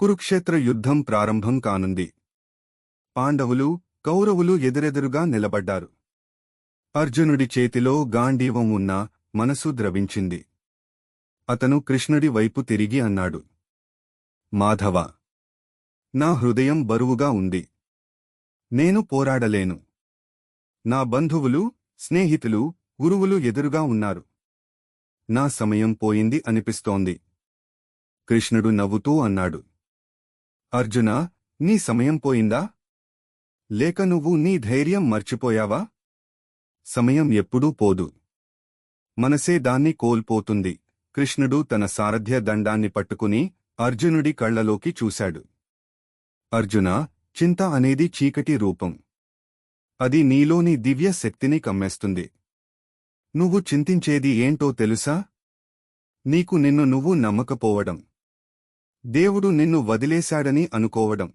కురుక్షేత్ర యుద్ధం ప్రారంభం కానుంది. పాండవులు కౌరవులు ఎదురెదురుగా నిలబడ్డారు. అర్జునుడి చేతిలో గాంధీవం ఉన్నా మనసు ద్రవించింది. అతను కృష్ణుడి వైపు తిరిగి అన్నాడు. మాధవ నా హృదయం బరువుగా ఉంది. నేను పోరాడలేను. నా బంధువులు స్నేహితులు గురువులు ఎదురుగా ఉన్నారు. నా సమయం పోయింది అనిపిస్తోంది. కృష్ణుడు నవ్వుతూ అన్నాడు. అర్జున నీ సమయం పోయిందా? లేక నువ్వు నీ ధైర్యం మర్చిపోయావా? సమయం ఎప్పుడూ పోదు. మనసే దాన్ని కోల్పోతుంది. కృష్ణుడు తన సారథ్య దండాన్ని పట్టుకుని అర్జునుడి కళ్ళలోకి చూశాడు. అర్జున చింత అనేది చీకటి రూపం. అది నీలోని దివ్య శక్తిని కమ్మేస్తుంది. నువ్వు చింతించేది ఏంటో తెలుసా? నీకు నిన్ను నువ్వు నమ్మకపోవడం. దేవుడు నిన్ను వదిలేశాడని అనుకోవడం.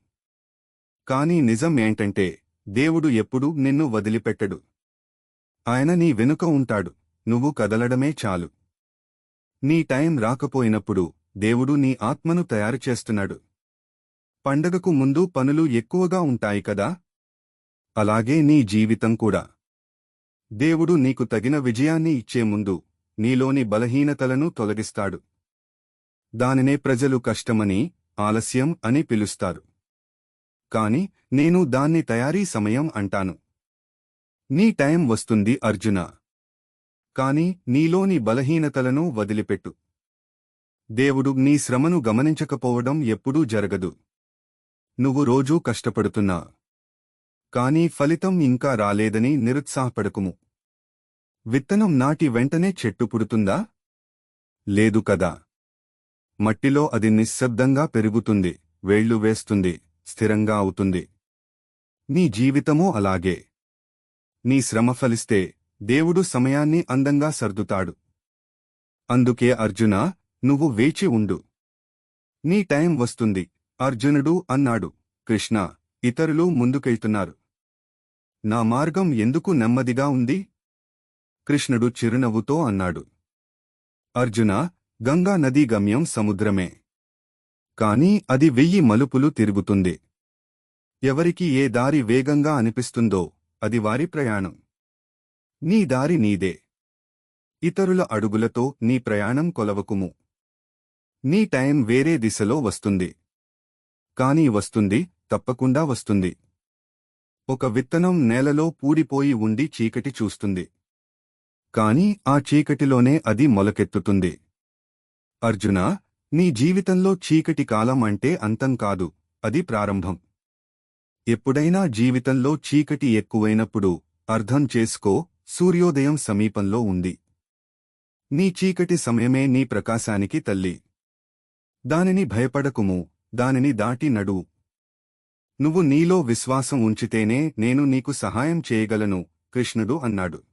కాని నిజం ఏంటంటే దేవుడు ఎప్పుడూ నిన్ను వదిలిపెట్టడు. ఆయన నీ వెనుక ఉంటాడు. నువ్వు కదలడమే చాలు. నీ టైం రాకపోయినప్పుడు దేవుడు నీ ఆత్మను తయారు చేస్తున్నాడు. పండగకు ముందు పనులు ఎక్కువగా ఉంటాయి కదా? అలాగే నీ జీవితం కూడా. దేవుడు నీకు తగిన విజయాన్ని ఇచ్చే ముందు నీలోని బలహీనతలను తొలగిస్తాడు. దానినే ప్రజలు కష్టమని ఆలస్యం అని పిలుస్తారు. కాని నేను దాన్ని తయారీ సమయం అంటాను. నీ టైం వస్తుంది అర్జున. కాని నీలోని బలహీనతలను వదిలిపెట్టు. దేవుడు నీ శ్రమను గమనించకపోవడం ఎప్పుడూ జరగదు. నువ్వు రోజూ కష్టపడుతున్నా. కాని ఫలితం ఇంకా రాలేదని నిరుత్సాహపడకుము. విత్తనం నాటి వెంటనే చెట్టు పుడుతుందా? లేదు కదా. మట్టిలో అది నిశ్శబ్దంగా పెరుగుతుంది వేళ్ళు వేస్తుంది స్థిరంగా అవుతుంది. నీ జీవితమూ అలాగే. నీ శ్రమ ఫలిస్తే దేవుడు సమయాన్ని అందంగా సర్దుతాడు. అందుకే అర్జున నువ్వు వేచి ఉండు. నీ టైం వస్తుంది అర్జునుడు అన్నాడు. కృష్ణ ఇతరులు ముందుకెళ్తున్నారు. నా మార్గం ఎందుకు నెమ్మదిగా ఉంది? కృష్ణుడు చిరునవ్వుతో అన్నాడు. అర్జున గంగా నదీ గమ్యం సముద్రమే. కాని అది వెయ్యి మలుపులు తిరుగుతుంది. ఎవరికి ఏ దారి వేగంగా అనిపిస్తుందో అది వారి ప్రయాణం. నీ దారి నీదే. ఇతరుల అడుగులతో నీ ప్రయాణం కొలవకుము. నీ టైం వేరే దిశలో వస్తుంది. కానీ వస్తుంది తప్పకుండా వస్తుంది. ఒక విత్తనం నేలలో పూడిపోయి ఉండి చీకటి చూస్తుంది. కాని ఆ చీకటిలోనే అది మొలకెత్తుతుంది. అర్జునా నీ జీవితంలో చీకటి కాలం అంటే అంతం కాదు అది ప్రారంభం. ఎప్పుడైనా జీవితంలో చీకటి ఎక్కువైనప్పుడు అర్థం చేసుకో సూర్యోదయం సమీపంలో ఉంది. నీ చీకటి సమయమే నీ ప్రకాశానికి తల్లి. దానిని భయపడకుము దానిని దాటి నడు. నువ్వు నీలో విశ్వాసం ఉంచితేనే నేను నీకు సహాయం చేయగలను కృష్ణుడు అన్నాడు.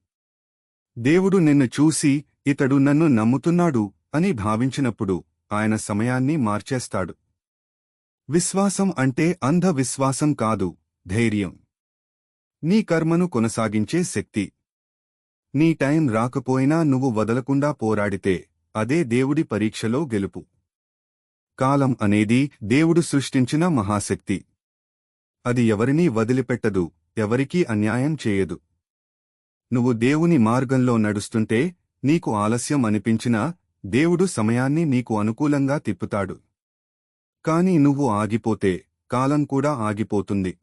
దేవుడు నిన్ను చూసి ఇతడు నన్ను నమ్ముతున్నాడు అని భావించినప్పుడు ఆయన సమయాన్ని మార్చేస్తాడు. విశ్వాసం అంటే అంధ విశ్వాసం కాదు ధైర్యం. నీ కర్మను కొనసాగించే శక్తి. నీ టైం రాకపోయినా నువ్వు వదలకుండా పోరాడితే అదే దేవుడి పరీక్షలో గెలుపు. కాలం అనేది దేవుడు సృష్టించిన మహాశక్తి. అది ఎవరినీ వదిలిపెట్టదు ఎవరికీ అన్యాయం చేయదు. నువ్వు దేవుని మార్గంలో నడుస్తుంటే నీకు ఆలస్యం అనిపించినా దేవుడు సమయాన్ని నీకు అనుకూలంగా తిప్పుతాడు. కాని నువ్వు ఆగిపోతే కాలం కూడా ఆగిపోతుంది.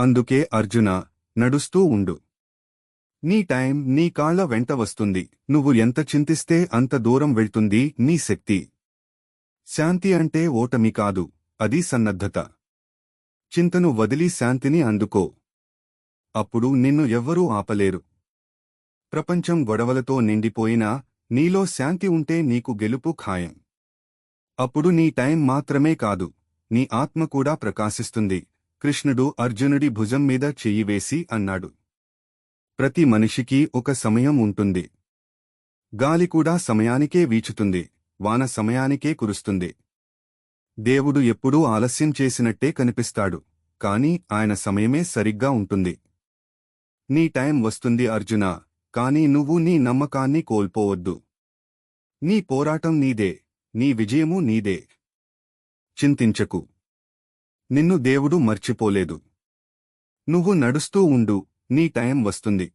అందుకే అర్జున నడుస్తూ ఉండు. నీ టైం నీ కాళ్ళ వెంట వస్తుంది. నువ్వు ఎంత చింతిస్తే అంత దూరం వెళ్తుంది నీ శక్తి. శాంతి అంటే ఓటమి కాదు అది సన్నద్ధత. చింతను వదిలి శాంతిని అందుకో. అప్పుడు నిన్ను ఎవ్వరూ ఆపలేరు. ప్రపంచం గొడవలతో నిండిపోయినా నీలో శాంతి ఉంటే నీకు గెలుపు ఖాయం. అప్పుడు నీ టైం మాత్రమే కాదు నీ ఆత్మ కూడా ప్రకాశిస్తుంది. కృష్ణుడు అర్జునుడి భుజం మీద చెయ్యి వేసి అన్నాడు. ప్రతి మనిషికి ఒక సమయం ఉంటుంది. గాలి కూడా సమయానికే వీచుతుంది వాన సమయానికే కురుస్తుంది. దేవుడు ఎప్పుడూ ఆలస్యం చేసినట్టే కనిపిస్తాడు కాని ఆయన సమయమే సరిగ్గా ఉంటుంది. నీ టైం వస్తుంది అర్జున కాని నువ్వు నీ నమ్మకాన్ని కోల్పోవద్దు. నీ పోరాటం నీదే నీ విజయము నీదే. చింతించకు. నిన్ను దేవుడు మర్చిపోలేదు. నువ్వు నడుస్తూ ఉండు నీ టైం వస్తుంది.